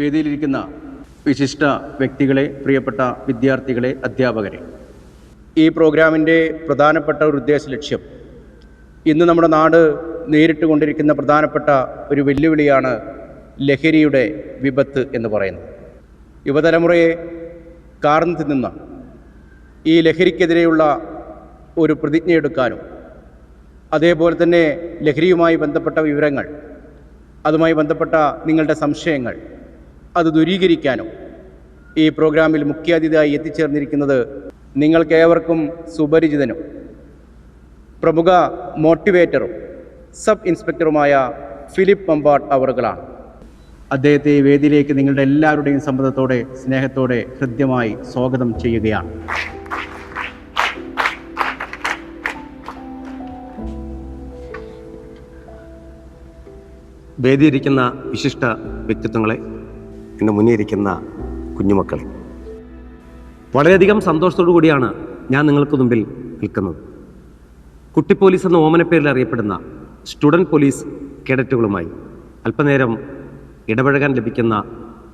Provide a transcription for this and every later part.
വേദിയിലിരിക്കുന്ന വിശിഷ്ട വ്യക്തികളെ പ്രിയപ്പെട്ട വിദ്യാർത്ഥികളെ അധ്യാപകരെ. ഈ പ്രോഗ്രാമിന്റെ പ്രധാനപ്പെട്ട ഒരു ഉദ്ദേശ ലക്ഷ്യം ഇന്ന് നമ്മുടെ നാട് നേരിട്ട് കൊണ്ടിരിക്കുന്ന പ്രധാനപ്പെട്ട ഒരു വെല്ലുവിളിയാണ് ലഹരിയുടെ വിപത്ത് എന്ന് പറയുന്നത്. യുവതലമുറയെ കാർന്നു തിന്നുന്ന ഈ ലഹരിക്കെതിരെയുള്ള ഒരു പ്രതിജ്ഞയെടുക്കാനും അതേപോലെ തന്നെ ലഹരിയുമായി ബന്ധപ്പെട്ട വിവരങ്ങൾ അതുമായി ബന്ധപ്പെട്ട നിങ്ങളുടെ സംശയങ്ങൾ അത് ദൂരീകരിക്കാനും ഈ പ്രോഗ്രാമിൽ മുഖ്യാതിഥിയായി എത്തിച്ചേർന്നിരിക്കുന്നത് നിങ്ങൾക്കേവർക്കും സുപരിചിതനും പ്രമുഖ മോട്ടിവേറ്ററും സബ് ഇൻസ്പെക്ടറുമായ ഫിലിപ്പ് മമ്പാട് അവറുകളാണ്. അദ്ദേഹത്തെ ഈ വേദിയിലേക്ക് നിങ്ങളുടെ എല്ലാവരുടെയും സമ്മതത്തോടെ സ്നേഹത്തോടെ ഹൃദ്യമായി സ്വാഗതം ചെയ്യുകയാണ്. വേദിയിരിക്കുന്ന വിശിഷ്ട വ്യക്തിത്വങ്ങളെ എന്റെ മുന്നിൽ ഇരിക്കുന്ന കുഞ്ഞുമക്കളെ. വളരെയധികം സന്തോഷത്തോടു കൂടിയാണ് ഞാൻ നിങ്ങൾക്ക് മുമ്പിൽ നിൽക്കുന്നത്. കുട്ടി പോലീസ് എന്ന ഓമനപ്പേരിൽ അറിയപ്പെടുന്ന സ്റ്റുഡന്റ് പോലീസ് കേഡറ്റുകളുമായി അല്പനേരം ഇടപഴകാൻ ലഭിക്കുന്ന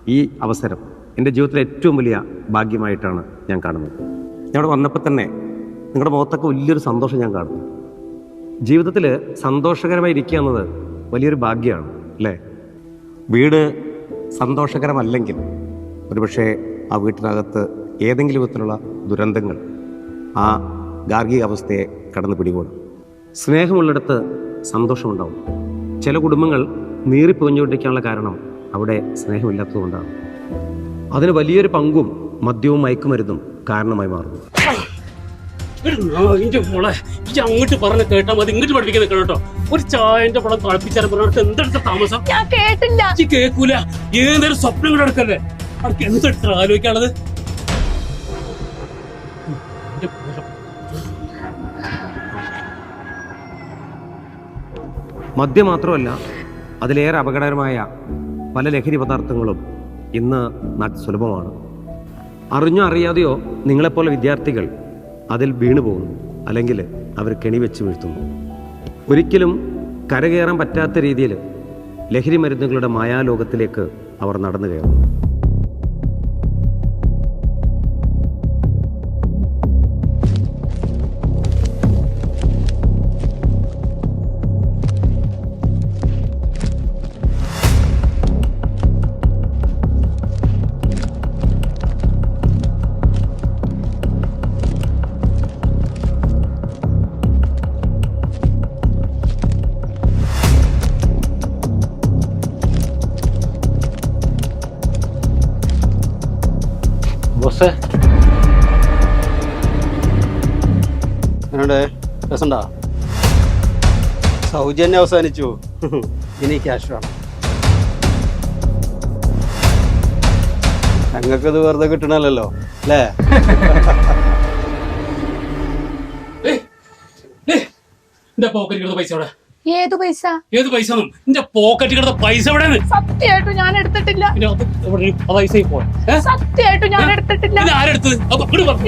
ഈ അവസരം എന്റെ ജീവിതത്തിലെ ഏറ്റവും വലിയ ഭാഗ്യമായിട്ടാണ് ഞാൻ കാണുന്നത്. ഞങ്ങളുടെ വന്നപ്പോൾ തന്നെ നിങ്ങളുടെ മുഖത്തൊക്കെ വലിയൊരു സന്തോഷം ഞാൻ കാണുന്നു. ജീവിതത്തിൽ സന്തോഷകരമായി ഇരിക്കുക എന്നത് വലിയൊരു ഭാഗ്യമാണ് അല്ലേ? വീട് സന്തോഷകരമല്ലെങ്കിൽ ഒരുപക്ഷെ ആ വീട്ടിനകത്ത് ഏതെങ്കിലും വിധത്തിലുള്ള ദുരന്തങ്ങൾ ആ ഗാർഹിക അവസ്ഥയെ കടന്നു പിടികൂടും. സ്നേഹമുള്ളിടത്ത് സന്തോഷമുണ്ടാവും. ചില കുടുംബങ്ങൾ നീറിപ്പൊഞ്ഞുകൊണ്ടിരിക്കാനുള്ള കാരണം അവിടെ സ്നേഹമില്ലാത്തതുകൊണ്ടാണ് അതിന് വലിയൊരു പങ്കും മദ്യവും മയക്കുമരുന്നും കാരണമായി മാറുന്നു. അങ്ങോട്ട് പറഞ്ഞ കേട്ടാൽ മതി. ഇങ്ങോട്ട് പഠിപ്പിക്കുന്നത് കേട്ടോ ഒരു ചായന്റെ പടം കളിപ്പിച്ചാലും പറഞ്ഞിട്ട് എന്തെടുത്ത താമസം? ഞാൻ കേട്ടില്ല. കേക്കൂല. കേൾക്കൂല ഏതൊരു സ്വപ്നം കൂടെ എടുക്കല്ലേ അവർക്ക് എന്തെടുത്ത ആലോചിക്കാനുള്ളത്. മദ്യം മാത്രമല്ല അതിലേറെ അപകടകരമായ പല ലഹരി പദാർത്ഥങ്ങളും ഇന്ന് നാട്ടിൽ സുലഭമാണ്. അറിഞ്ഞോ അറിയാതെയോ നിങ്ങളെപ്പോലെ വിദ്യാർത്ഥികൾ അതിൽ വീണു പോകുന്നു അല്ലെങ്കിൽ അവർ കെണി വെച്ച് വീഴ്ത്തുന്നു. ഒരിക്കലും കരകയറാൻ പറ്റാത്ത രീതിയിൽ ലഹരി മരുന്നുകളുടെ മായാലോകത്തിലേക്ക് അവർ നടന്നു കയറുന്നു. ബോസേ എന്നോട് രസണ്ടാ സൗജന്യം അവസാനിച്ചു. ഇനി ക്യാഷ് വേണം. ഞങ്ങൾക്കത് വെറുതെ കിട്ടണല്ലോ അല്ലേ? എന്റെ പോക്കറ്റ് പൈസ എവിടെ ഏതു പൈസ? ഏത് പൈസ നിന്റെ എന്റെ പോക്കറ്റ് കിടന്ന പൈസ സത്യമായിട്ടും ഞാൻ എടുത്തിട്ടില്ല. എവിടെ സത്യമായിട്ടും ഞാൻ എടുത്തിട്ടില്ല.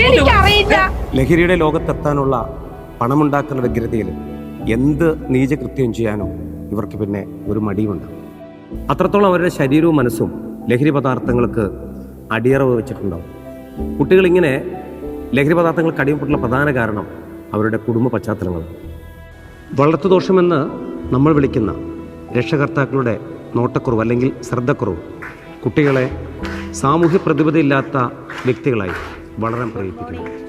എനിക്കറിയില്ല. ലഹരിയുടെ ലോകത്തെത്താനുള്ള പണമുണ്ടാക്കുന്ന വ്യഗ്രതയിൽ എന്ത് നീചകൃത്യം ചെയ്യാനും ഇവർക്ക് പിന്നെ ഒരു മടിയുണ്ട് അത്രത്തോളം അവരുടെ ശരീരവും മനസ്സും ലഹരി പദാർത്ഥങ്ങൾക്ക് അടിയറവ് വെച്ചിട്ടുണ്ടാവും. കുട്ടികളിങ്ങനെ ലഹരി പദാർത്ഥങ്ങൾക്ക് അടിമപ്പെട്ടുള്ള പ്രധാന കാരണം അവരുടെ കുടുംബ പശ്ചാത്തലങ്ങളാണ്. വളർത്തുദോഷമെന്ന് നമ്മൾ വിളിക്കുന്ന രക്ഷകർത്താക്കളുടെ നോട്ടക്കുറവ് അല്ലെങ്കിൽ ശ്രദ്ധക്കുറവ് കുട്ടികളെ സാമൂഹ്യ പ്രതിബദ്ധയില്ലാത്ത വ്യക്തികളായി വളരാൻ പ്രേരിപ്പിക്കുന്നു.